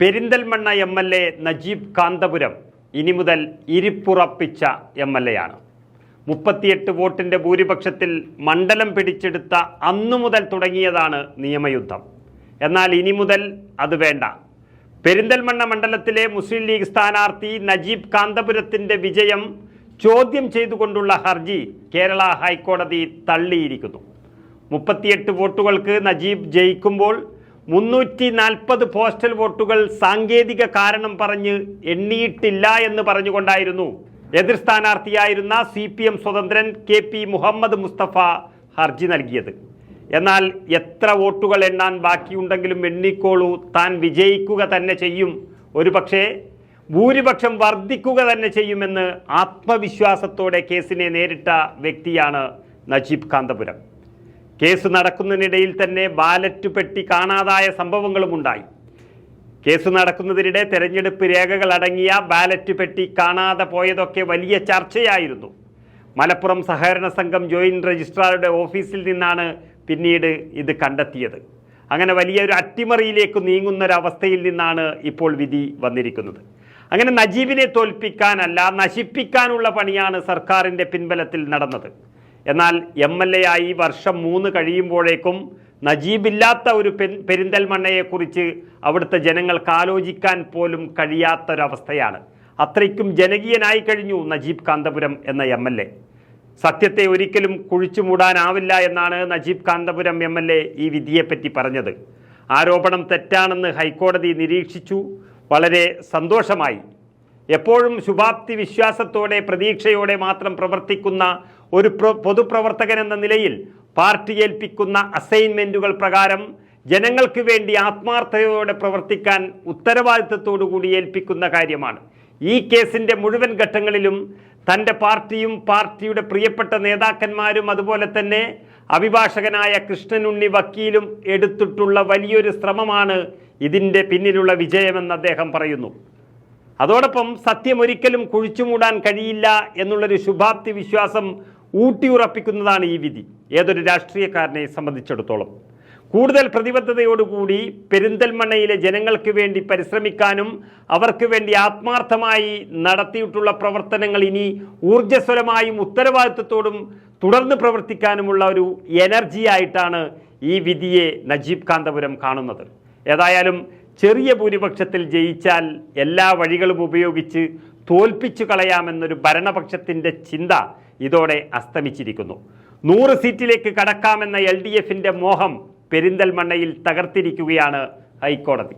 Perinthalmanna M L A Najeeb Kanthapuram ഇനി മുതൽ ഇരിപ്പുറപ്പിച്ച M L A ആണ്. മുപ്പത്തിയെട്ട് വോട്ടിന്റെ ഭൂരിപക്ഷത്തിൽ മണ്ഡലം പിടിച്ചെടുത്ത അന്നു മുതൽ തുടങ്ങിയതാണ് നിയമയുദ്ധം. എന്നാൽ ഇനി മുതൽ അത് വേണ്ട. പെരിന്തൽമണ്ണ മണ്ഡലത്തിലെ മുസ്ലിം ലീഗ് സ്ഥാനാർത്ഥി നജീബ് കാന്തപുരത്തിന്റെ വിജയം ചോദ്യം ചെയ്തുകൊണ്ടുള്ള ഹർജി കേരള ഹൈക്കോടതി തള്ളിയിരിക്കുന്നു. മുപ്പത്തിയെട്ട് വോട്ടുകൾക്ക് നജീബ് ജയിക്കുമ്പോൾ മുന്നൂറ്റി നാൽപ്പത് പോസ്റ്റൽ വോട്ടുകൾ സാങ്കേതിക കാരണം പറഞ്ഞ് എണ്ണിയിട്ടില്ല എന്ന് പറഞ്ഞുകൊണ്ടായിരുന്നു. എതിർ സ്ഥാനാർത്ഥിയായിരുന്ന സി പി എം സ്വതന്ത്രൻ കെ പി മുഹമ്മദ് മുസ്തഫ ഹർജി നൽകിയത്. എന്നാൽ എത്ര വോട്ടുകൾ എണ്ണാൻ ബാക്കിയുണ്ടെങ്കിലും എണ്ണിക്കോളൂ താൻ വിജയിക്കുക തന്നെ ചെയ്യും. ഒരു പക്ഷേ ഭൂരിപക്ഷം വർദ്ധിക്കുക തന്നെ ചെയ്യുമെന്ന് ആത്മവിശ്വാസത്തോടെ കേസിനെ നേരിട്ട വ്യക്തിയാണ് നജീബ് കാന്തപുരം. കേസ് നടക്കുന്നതിനിടയിൽ തന്നെ ബാലറ്റ് പെട്ടി കാണാതായ സംഭവങ്ങളും ഉണ്ടായി. കേസ് നടക്കുന്നതിനിടെ തെരഞ്ഞെടുപ്പ് രേഖകൾ അടങ്ങിയ ബാലറ്റ് പെട്ടി കാണാതെ പോയതൊക്കെ വലിയ ചർച്ചയായിരുന്നു. മലപ്പുറം സഹകരണ സംഘം ജോയിന്റ് രജിസ്ട്രാറുടെ ഓഫീസിൽ നിന്നാണ് പിന്നീട് ഇത് കണ്ടെത്തിയത്. അങ്ങനെ വലിയൊരു അട്ടിമറിയിലേക്ക് നീങ്ങുന്നൊരവസ്ഥയിൽ നിന്നാണ് ഇപ്പോൾ വിധി വന്നിരിക്കുന്നത്. അങ്ങനെ നജീബിനെ തോൽപ്പിക്കാനല്ല നശിപ്പിക്കാനുള്ള പണിയാണ് സർക്കാരിന്റെ പിൻബലത്തിൽ നടന്നത്. എന്നാൽ എം എൽ എ ആയി വർഷം മൂന്ന് കഴിയുമ്പോഴേക്കും നജീബില്ലാത്ത ഒരു പെൻ പെരിന്തൽമണ്ണയെക്കുറിച്ച് അവിടുത്തെ ജനങ്ങൾക്ക് ആലോചിക്കാൻ പോലും കഴിയാത്തൊരവസ്ഥയാണ്. അത്രയ്ക്കും ജനകീയനായി കഴിഞ്ഞു നജീബ് കാന്തപുരം എന്ന എം എൽ എ സത്യത്തെ ഒരിക്കലും കുഴിച്ചു മൂടാനാവില്ല എന്നാണ് Najeeb Kanthapuram M L A ഈ വിധിയെപ്പറ്റി പറഞ്ഞത്. ആരോപണം തെറ്റാണെന്ന് ഹൈക്കോടതി നിരീക്ഷിച്ചു. വളരെ സന്തോഷമായി. എപ്പോഴും ശുഭാപ്തി വിശ്വാസത്തോടെ പ്രതീക്ഷയോടെ മാത്രം പ്രവർത്തിക്കുന്ന ഒരു പ്ര- പൊതുപ്രവർത്തകൻ എന്ന നിലയിൽ പാർട്ടി ഏൽപ്പിക്കുന്ന അസൈൻമെന്റുകൾ പ്രകാരം ജനങ്ങൾക്ക് വേണ്ടി ആത്മാർത്ഥതയോടെ പ്രവർത്തിക്കാൻ ഉത്തരവാദിത്തത്തോടു കൂടി ഏൽപ്പിക്കുന്ന കാര്യമാണ്. ഈ കേസിന്റെ മുഴുവൻ ഘട്ടങ്ങളിലും തന്റെ പാർട്ടിയും പാർട്ടിയുടെ പ്രിയപ്പെട്ട നേതാക്കന്മാരും അതുപോലെ തന്നെ അഭിഭാഷകനായ കൃഷ്ണനുണ്ണി വക്കീലും എടുത്തിട്ടുള്ള വലിയൊരു ശ്രമമാണ് ഇതിന്റെ പിന്നിലുള്ള വിജയമെന്ന് അദ്ദേഹം പറയുന്നു. അതോടൊപ്പം സത്യം ഒരിക്കലും കുഴിച്ചുമൂടാൻ കഴിയില്ല എന്നുള്ളൊരു ശുഭാപ്തി വിശ്വാസം ഊട്ടിയുറപ്പിക്കുന്നതാണ് ഈ വിധി. ഏതൊരു രാഷ്ട്രീയക്കാരനെ സംബന്ധിച്ചിടത്തോളം. കൂടുതൽ പ്രതിബദ്ധതയോടുകൂടി പെരിന്തൽമണ്ണയിലെ ജനങ്ങൾക്ക് വേണ്ടി പരിശ്രമിക്കാനും അവർക്ക് വേണ്ടി ആത്മാർത്ഥമായി നടത്തിയിട്ടുള്ള പ്രവർത്തനങ്ങൾ ഇനി ഊർജസ്വലമായും ഉത്തരവാദിത്വത്തോടും തുടർന്ന് പ്രവർത്തിക്കാനുമുള്ള ഒരു എനർജിയായിട്ടാണ് ഈ വിധിയെ നജീബ് കാന്തപുരം കാണുന്നത്. ഏതായാലും ചെറിയ ഭൂരിപക്ഷത്തിൽ ജയിച്ചാൽ എല്ലാ വഴികളും ഉപയോഗിച്ച് തോൽപ്പിച്ചു കളയാമെന്നൊരു ഭരണപക്ഷത്തിന്റെ ചിന്ത ഇതോടെ അസ്തമിച്ചിരിക്കുന്നു. നൂറ് സീറ്റിലേക്ക് കടക്കാമെന്ന എൽ മോഹം പെരിന്തൽമണ്ണയിൽ തകർത്തിരിക്കുകയാണ് ഹൈക്കോടതി.